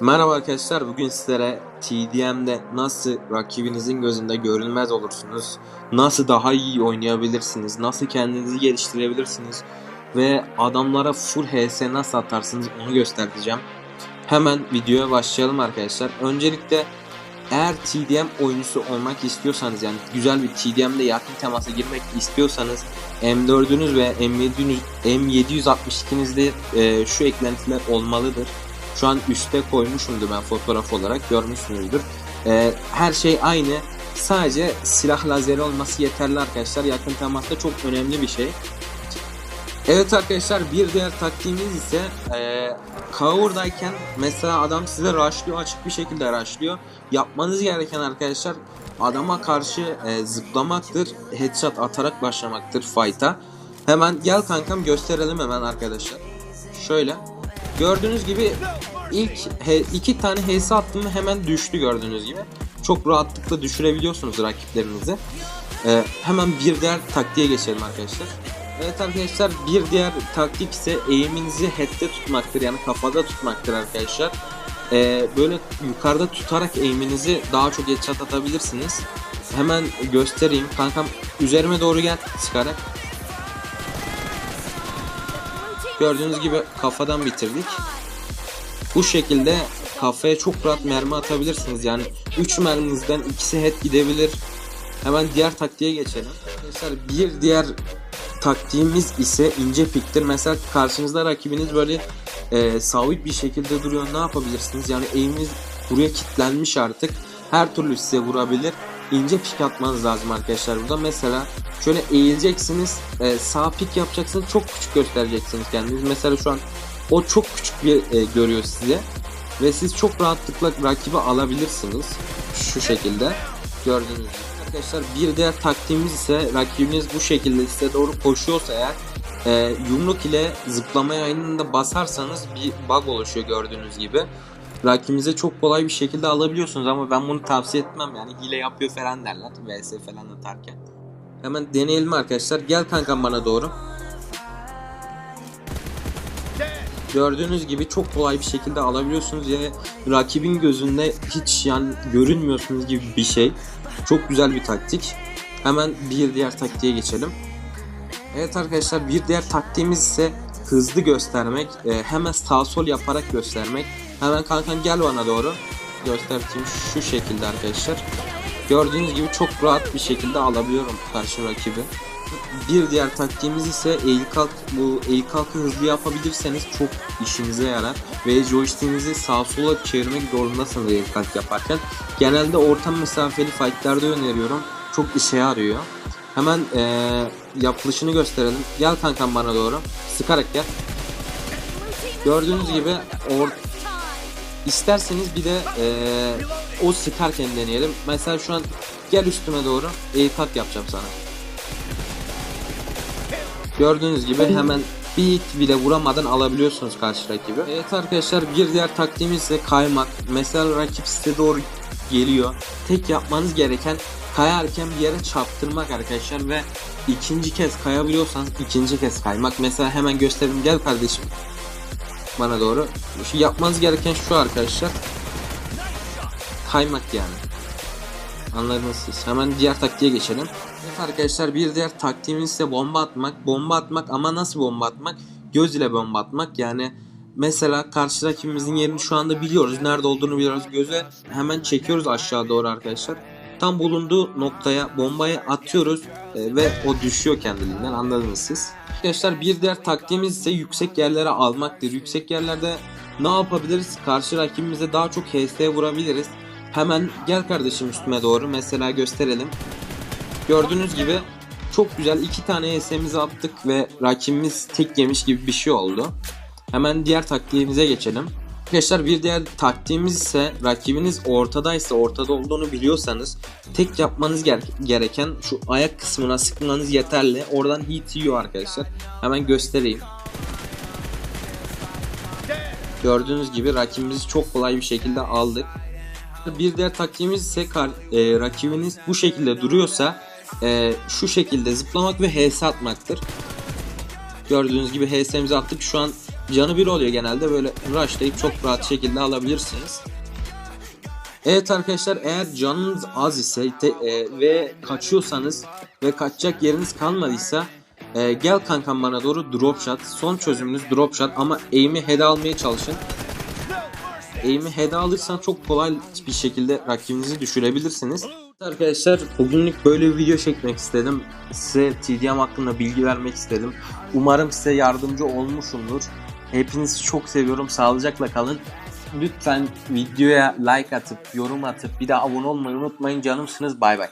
Merhaba arkadaşlar bugün sizlere TDM'de nasıl rakibinizin gözünde görünmez olursunuz, nasıl daha iyi oynayabilirsiniz, nasıl kendinizi geliştirebilirsiniz ve adamlara full HS nasıl atarsınız onu göstereceğim. Hemen videoya başlayalım arkadaşlar. Öncelikle eğer TDM oyuncusu olmak istiyorsanız yani güzel bir TDM'de yakın temasa girmek istiyorsanız M4'ünüz ve M700, M762'nizde e, şu eklentiler olmalıdır. Şu an üste koymuşumdur ben fotoğraf olarak görmüşsünüzdür. Ee, her şey aynı. Sadece silah lazeri olması yeterli arkadaşlar. Yakın temasta çok önemli bir şey. Evet arkadaşlar bir diğer taktiğimiz ise e, cover'dayken mesela adam size rushlıyor açık bir şekilde rushlıyor. Yapmanız gereken arkadaşlar adama karşı e, zıplamaktır. Headshot atarak başlamaktır fight'a. Hemen gel kankam gösterelim hemen arkadaşlar. Şöyle. Gördüğünüz gibi ilk iki tane HS attım hemen düştü gördüğünüz gibi. Çok rahatlıkla düşürebiliyorsunuz rakiplerinizi. Ee, hemen bir diğer taktiğe geçelim arkadaşlar. Evet arkadaşlar bir diğer taktik ise eğiminizi head'de tutmaktır yani kafada tutmaktır arkadaşlar. Ee, böyle yukarıda tutarak eğiminizi daha çok headshot atabilirsiniz. Hemen göstereyim kankam üzerime doğru gel sıkarak. Gördüğünüz gibi kafadan bitirdik. Bu şekilde kafaya çok rahat mermi atabilirsiniz. Yani 3 merminizden ikisi head gidebilir. Hemen diğer taktiğe geçelim. Arkadaşlar bir diğer taktiğimiz ise ince piktir. Mesela karşınızda rakibiniz böyle e, sabit bir şekilde duruyor. Ne yapabilirsiniz? Yani eğiminiz buraya kilitlenmiş artık. Her türlü size vurabilir. İnce pik atmanız lazım arkadaşlar burada. Mesela şöyle eğileceksiniz. E, sağ pik yapacaksınız. Çok küçük göstereceksiniz kendiniz. Mesela şu an o çok küçük bir e, görüyor size. Ve siz çok rahatlıkla rakibi alabilirsiniz. Şu şekilde. Gördüğünüz gibi. Arkadaşlar bir diğer taktiğimiz ise rakibiniz bu şekilde size doğru koşuyorsa eğer e, yumruk ile zıplamaya aynı anda basarsanız bir bug oluşuyor gördüğünüz gibi. Rakibinize çok kolay bir şekilde alabiliyorsunuz ama ben bunu tavsiye etmem yani hile yapıyor falan derler vs falan atarken. Hemen deneyelim arkadaşlar. Gel kankam bana doğru. Gördüğünüz gibi çok kolay bir şekilde alabiliyorsunuz ya rakibin gözünde hiç yani görünmüyorsunuz gibi bir şey. Çok güzel bir taktik. Hemen bir diğer taktiğe geçelim. Evet arkadaşlar bir diğer taktiğimiz ise hızlı göstermek. Ee, hemen sağ sol yaparak göstermek. Hemen kankan gel bana doğru. Göstereyim şu şekilde arkadaşlar. Gördüğünüz gibi çok rahat bir şekilde alabiliyorum karşı rakibi. Bir diğer taktiğimiz ise eğil kalk. Bu eğil kalkı hızlı yapabilirseniz çok işinize yarar. Ve joystick'inizi sağa sola çevirmek zorundasınız eğil kalk yaparken. Genelde orta mesafeli fightlarda öneriyorum. Çok işe yarıyor. Hemen ee, yapılışını gösterelim. Gel kankam bana doğru. Sıkarak gel. Gördüğünüz gibi or İsterseniz bir de ee, o sıkarken deneyelim. Mesela şu an gel üstüme doğru eğil kalk yapacağım sana. Gördüğünüz gibi hemen bir hit bile vuramadan alabiliyorsunuz karşı rakibi. Evet arkadaşlar bir diğer taktiğimiz ise kaymak. Mesela rakip size doğru geliyor. Tek yapmanız gereken kayarken bir yere çarptırmak arkadaşlar ve ikinci kez kayabiliyorsanız ikinci kez kaymak. Mesela hemen göstereyim gel kardeşim bana doğru. Şu yapmanız gereken şu arkadaşlar. Kaymak yani. Anladınız siz. Hemen diğer taktiğe geçelim. Evet arkadaşlar bir diğer taktiğimiz ise bomba atmak. Bomba atmak ama nasıl bomba atmak? Göz ile bomba atmak. Yani mesela karşı rakibimizin yerini şu anda biliyoruz. Nerede olduğunu biliyoruz. Göze hemen çekiyoruz aşağı doğru arkadaşlar. Tam bulunduğu noktaya bombayı atıyoruz e, ve o düşüyor kendiliğinden anladınız siz. Arkadaşlar bir diğer taktiğimiz ise yüksek yerlere almaktır. Yüksek yerlerde ne yapabiliriz? Karşı rakibimize daha çok HS vurabiliriz. Hemen gel kardeşim üstüme doğru mesela gösterelim. Gördüğünüz gibi çok güzel iki tane HS'mizi attık ve rakibimiz tek yemiş gibi bir şey oldu. Hemen diğer taktiğimize geçelim. Arkadaşlar bir diğer taktiğimiz ise rakibiniz ortadaysa ortada olduğunu biliyorsanız tek yapmanız ger- gereken şu ayak kısmına sıkmanız yeterli. Oradan hit yiyor arkadaşlar. Hemen göstereyim. Gördüğünüz gibi rakibimizi çok kolay bir şekilde aldık. Bir diğer taktiğimiz ise e, rakibiniz bu şekilde duruyorsa e, şu şekilde zıplamak ve HS atmaktır. Gördüğünüz gibi HS'mizi attık. Şu an canı bir oluyor genelde böyle rushlayıp çok rahat şekilde alabilirsiniz. Evet arkadaşlar eğer canınız az ise te- e, ve kaçıyorsanız ve kaçacak yeriniz kalmadıysa e, gel kankam bana doğru drop shot. Son çözümünüz drop shot ama aim'i head almaya çalışın. Aim'i head alırsan çok kolay bir şekilde rakibinizi düşürebilirsiniz. Arkadaşlar bugünlük böyle bir video çekmek istedim. Size TDM hakkında bilgi vermek istedim. Umarım size yardımcı olmuşumdur. Hepinizi çok seviyorum. Sağlıcakla kalın. Lütfen videoya like atıp, yorum atıp bir de abone olmayı unutmayın. Canımsınız. Bay bay.